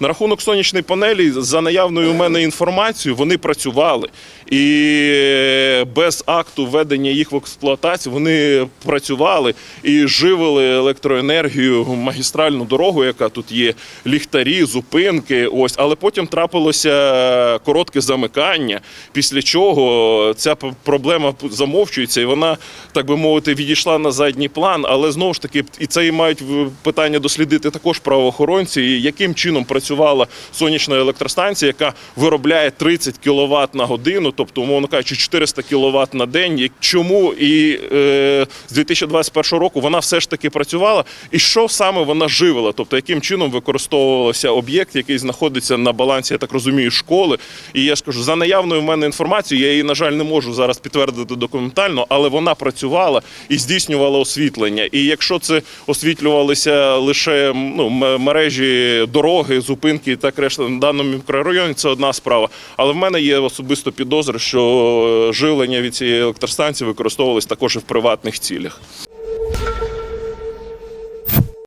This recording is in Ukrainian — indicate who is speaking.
Speaker 1: На рахунок сонячної панелі, за наявною у мене інформацією, вони працювали. І без акту введення їх в експлуатацію вони працювали і живили електроенергію магістральну дорогу, яка тут є, ліхтарі, зупинки. Ось, але потім трапилося коротке замикання, після чого ця проблема замовчується, і вона, так би мовити, відійшла на задній план. Але знову ж таки, і це і мають питання дослідити також правоохоронці, яким чином працювала сонячна електростанція, яка виробляє 30 кВт на годину, тобто, умовно кажучи, 400 кВт на день. Чому і е, з 2021 року вона все ж таки працювала, і що саме вона живила? Тобто, яким чином використовувався об'єкт, який знаходиться на балансі, я так розумію, школи. І я скажу, за наявною в мене інформацією, я її, на жаль, не можу зараз підтвердити документально, але вона працювала і здійснювала освітлення. І якщо це освітлювалися лише ну, мережі дороги, зупинки і так решта на даному мікрорайоні, це одна справа. Але в мене є особисто підозри, що е, живлення від цієї електростанції використовувалось також і в приватних цілях.